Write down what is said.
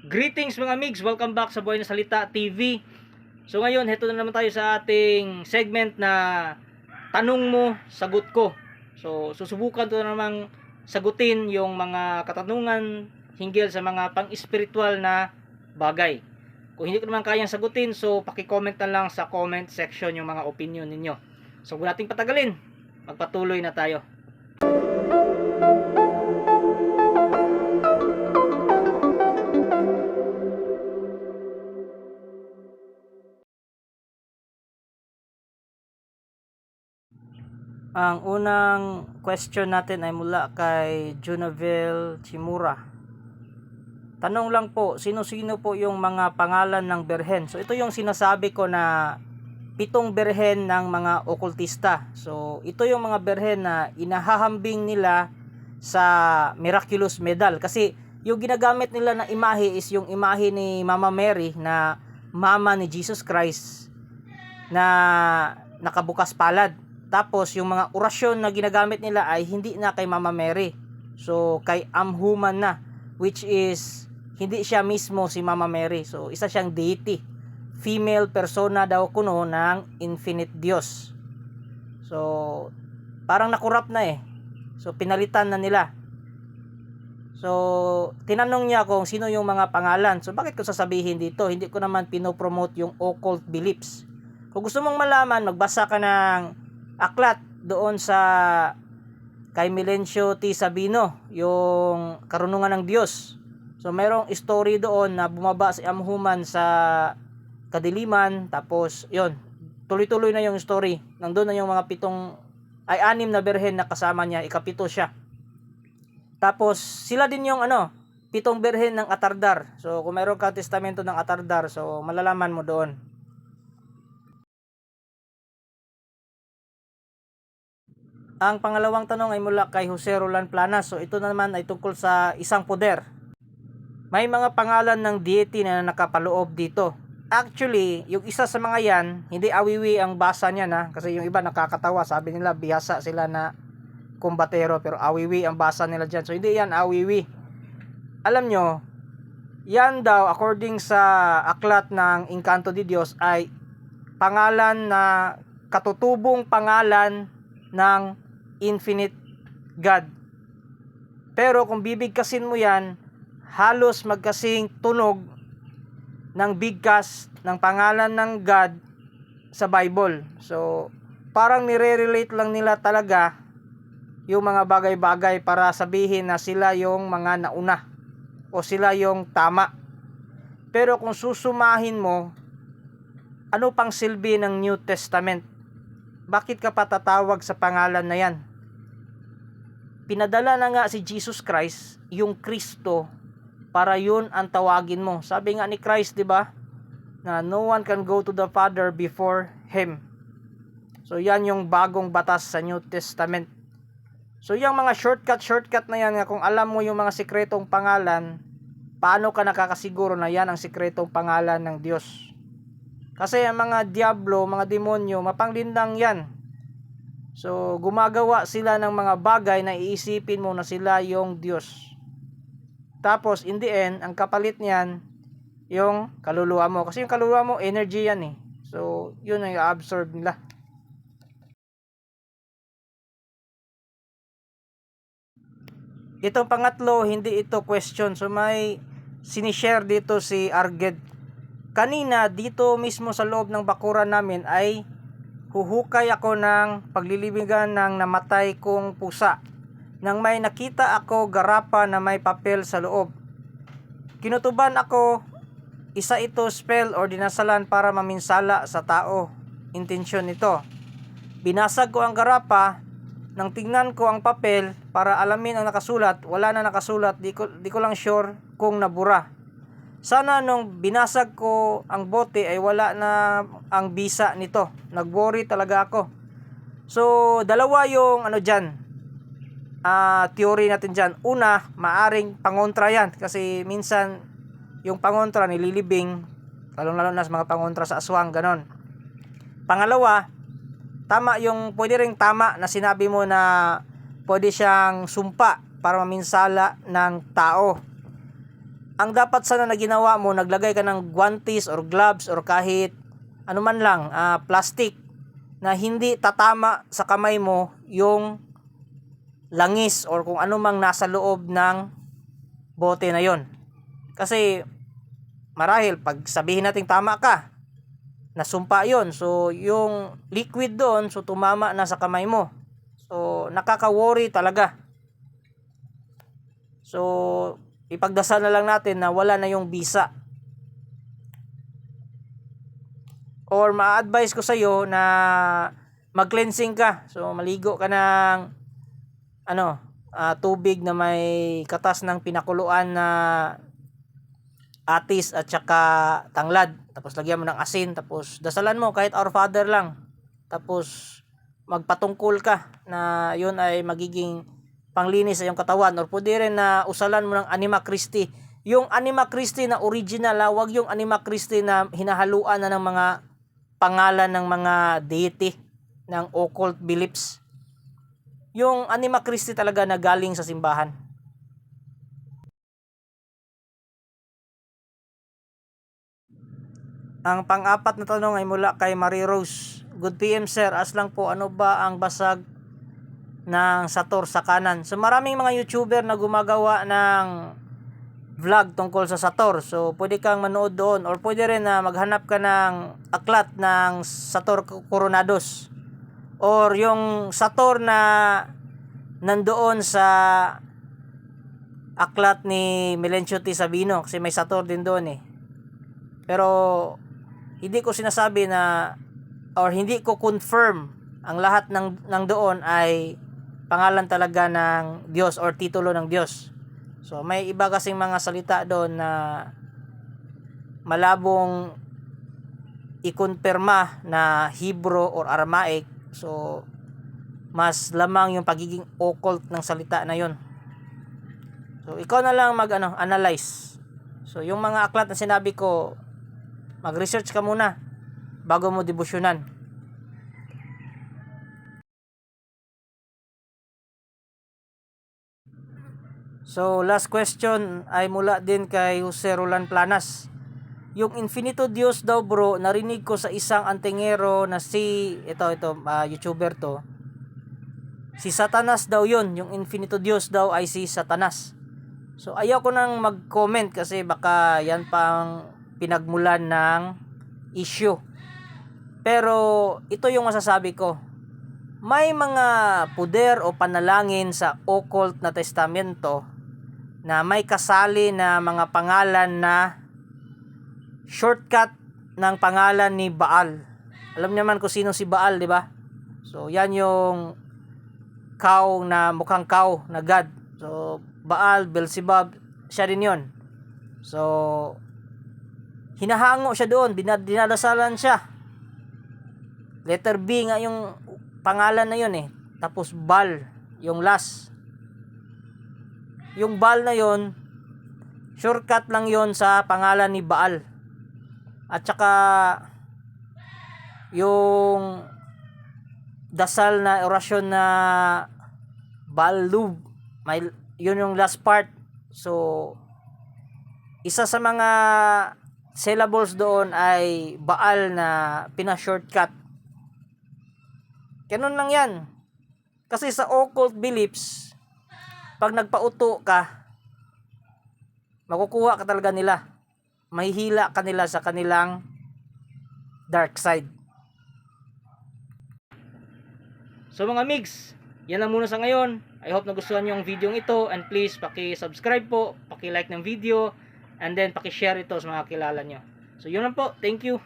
Greetings mga amigs, welcome back sa Buhay na Salita TV. So ngayon, heto na naman tayo sa ating segment na Tanong mo, sagot ko. So susubukan ko na namang sagutin yung mga katanungan hinggil sa mga pang-spiritual na bagay. Kung hindi ko naman kayang sagutin, so paki-comment na lang sa comment section yung mga opinion ninyo. So huwag nating patagalin, magpatuloy na tayo. Ang unang question natin ay mula kay Junavel Chimura. Tanong lang po, sino-sino po yung mga pangalan ng berhen? So ito yung sinasabi ko na pitong berhen ng mga okultista. So ito yung mga berhen na inahahambing nila sa miraculous medal kasi yung ginagamit nila na imahe is yung imahe ni Mama Mary na mama ni Jesus Christ na nakabukas palad. Tapos yung mga orasyon na ginagamit nila ay hindi na kay Mama Mary. So kay Amhuman na which is hindi siya mismo si Mama Mary. So isa siyang deity. Female persona daw kuno ng infinite Diyos. So parang nakurap na eh. So pinalitan na nila. So tinanong niya kung sino yung mga pangalan. So bakit ko sasabihin dito? Hindi ko naman pinopromote yung occult beliefs. Kung gusto mong malaman, magbasa ka ng aklat doon sa kay Milencio T. Sabino, yung karunungan ng Diyos. So mayroong story doon na bumaba si Amhuman sa kadiliman, tapos yon tuloy-tuloy na yung story. Nandun na yung mga pitong, ay anim na berhen na kasama niya, ikapito siya. Tapos sila din yung ano, pitong berhen ng Atardar. So kung mayroon ka testamento ng Atardar, so malalaman mo doon. Ang pangalawang tanong ay mula kay Jose Roland Planas. So ito naman ay tungkol sa isang poder. May mga pangalan ng deity na nakapaloob dito. Actually, yung isa sa mga yan, hindi awiwi ang basa niya na kasi yung iba nakakatawa. Sabi nila bihasa sila na kumbatero pero awiwi ang basa nila dyan. So hindi yan awiwi. Alam nyo, yan daw according sa aklat ng Inkanto di Dios ay pangalan na katutubong pangalan ng infinite God. Pero kung bibigkasin mo yan, halos magkasing tunog ng bigkas ng pangalan ng God sa Bible. So, parang nire-relate lang nila talaga yung mga bagay-bagay para sabihin na sila yung mga nauna o sila yung tama. Pero kung susumahin mo, ano pang silbi ng New Testament? Bakit ka patatawag sa pangalan na yan? Pinadala na nga si Jesus Christ, yung Kristo, para yun ang tawagin mo. Sabi nga ni Christ, di ba? Na no one can go to the Father before Him. So yan yung bagong batas sa New Testament. So yung mga shortcut, shortcut na yan, kung alam mo yung mga sikretong pangalan, paano ka nakakasiguro na yan ang sikretong pangalan ng Diyos? Kasi ang mga diablo, mga demonyo, mapanglindang yan. So, gumagawa sila ng mga bagay na iisipin mo na sila yung Diyos. Tapos, in the end, ang kapalit niyan, yung kaluluwa mo. Kasi yung kaluluwa mo, energy yan eh. So, yun ang i-absorb nila. Itong pangatlo, hindi ito question. So, may sinishare dito si Arged. Kanina, dito mismo sa loob ng bakuran namin ay huhukay ako ng paglilibigan ng namatay kong pusa. Nang may nakita ako garapa na may papel sa loob. Kinutuban ako, isa ito spell or dinasalan para maminsala sa tao. Intensyon nito. Binasag ko ang garapa, nang tingnan ko ang papel para alamin ang nakasulat, wala na nakasulat, di ko, di ko lang sure kung nabura. Sana nung binasag ko ang bote ay wala na ang bisa nito. Nag-worry talaga ako. So, dalawa yung ano dyan, ah theory natin dyan. Una, maaring pangontra yan kasi minsan yung pangontra nililibing, lalong-lalo na sa mga pangontra sa aswang, ganon. Pangalawa, tama yung, pwede ring tama na sinabi mo na pwede siyang sumpa para maminsala ng tao. Ang dapat sana na ginawa mo, naglagay ka ng guantes or gloves or kahit ano man lang, ah, plastic na hindi tatama sa kamay mo yung langis or kung ano mang nasa loob ng bote na yon. Kasi marahil pag sabihin nating tama ka, nasumpa yon So yung liquid doon, so tumama na sa kamay mo. So nakaka-worry talaga. So ipagdasal na lang natin na wala na yung visa. Or ma-advise ko sa iyo na mag-cleansing ka. So maligo ka ng ano, ah, tubig na may katas ng pinakuluan na atis at saka tanglad. Tapos lagyan mo ng asin. Tapos dasalan mo kahit Our Father lang. Tapos magpatungkol ka na yun ay magiging panglinis sa iyong katawan. Or pwede rin na usalan mo ng Anima Christi. Yung Anima Christi na original, ah, wag yung Anima Christi na hinahaluan na ng mga pangalan ng mga deity ng occult beliefs. Yung Anima Christi talaga na galing sa simbahan. Ang pang-apat na tanong ay mula kay Marie Rose. Good PM sir, as lang po ano ba ang basag ng Sator sa kanan? So maraming mga YouTuber na gumagawa ng vlog tungkol sa Sator. So pwede kang manood doon or pwede rin na maghanap ka ng aklat ng Sator Coronados or yung Sator na nandoon sa aklat ni Melencio T. Sabino kasi may Sator din doon eh. Pero hindi ko sinasabi na or hindi ko confirm ang lahat ng ng doon ay pangalan talaga ng Diyos or titulo ng Diyos. So may iba kasing mga salita doon na malabong ikonperma na Hebrew or Aramaic. So mas lamang yung pagiging occult ng salita na yon. So ikaw na lang mag ano, analyze. So yung mga aklat na sinabi ko, mag-research ka muna bago mo debosyonan. So last question ay mula din kay Jose Roland Planas. Yung Infinito Dios daw bro, narinig ko sa isang antingero na si ito ito ah, YouTuber to. Si Satanas daw 'yon, yung Infinito Dios daw ay si Satanas. So ayaw ko nang mag-comment kasi baka yan pang pinagmulan ng issue. Pero ito yung masasabi ko. May mga puder o panalangin sa occult na testamento na may kasali na mga pangalan na shortcut ng pangalan ni Baal. Alam naman kung sino si Baal, di ba? So, yan yung cow na mukhang cow na God. So, Baal, Beelzebub, siya din yon. So, hinahango siya doon, dinad- dinadasalan siya. Letter B nga yung pangalan na yun eh. Tapos Bal, yung last. Yung Bal na yon shortcut lang yon sa pangalan ni Baal. At saka yung dasal na orasyon na Balub, may yun yung last part. So isa sa mga syllables doon ay Baal na pina-shortcut. Ganun lang yan. Kasi sa occult beliefs, pag nagpauto ka, makukuha ka talaga nila. Mahihila ka nila sa kanilang dark side. So mga migs, yan lang muna sa ngayon. I hope nagustuhan nyo ang video ito and please paki-subscribe po, paki-like ng video and then paki-share ito sa mga kilala nyo. So yun lang po. Thank you.